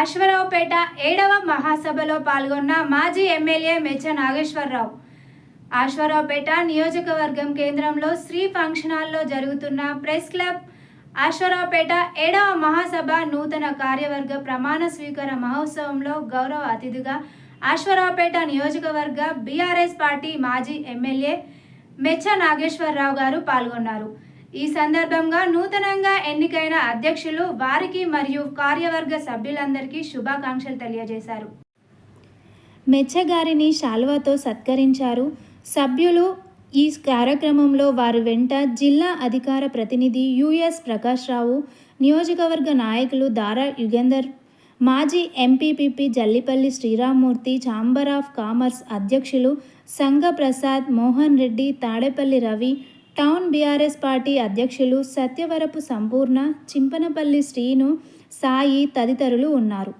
అశ్వరావుపేట ఏడవ మహాసభలో పాల్గొన్న మాజీ ఎమ్మెల్యే మెచ్చ నాగేశ్వరరావు. అశ్వరావుపేట నియోజకవర్గం కేంద్రంలో శ్రీ ఫంక్షన్ హాల్లో జరుగుతున్న ప్రెస్ క్లబ్ అశ్వరావుపేట ఏడవ మహాసభ నూతన కార్యవర్గ ప్రమాణ స్వీకార మహోత్సవంలో గౌరవ అతిథిగా అశ్వరావుపేట నియోజకవర్గ బీఆర్ఎస్ పార్టీ మాజీ ఎమ్మెల్యే మెచ్చ నాగేశ్వరరావు గారు పాల్గొన్నారు. ఈ సందర్భంగా నూతనంగా ఎన్నికైన అధ్యక్షులు వారికి మరియు కార్యవర్గ సభ్యులందరికీ శుభాకాంక్షలు తెలియజేశారు. మెచ్చగారిని శాల్వాతో సత్కరించారు. సభ్యులు ఈ కార్యక్రమంలో వారి వెంట జిల్లా అధికార ప్రతినిధి యుఎస్ ప్రకాష్ రావు నియోజకవర్గ నాయకులు దారా యుగేందర్ మాజీ MPP Jallipalli Sriramamurthy chamber of commerce అధ్యక్షులు Sanga Prasad Mohan Reddy Tadepalli Ravi town BRS party అధ్యక్షులు సత్యవరపు సంపూర్ణ చింపనపల్లి శ్రీను సాయి తదితరులు ఉన్నారు.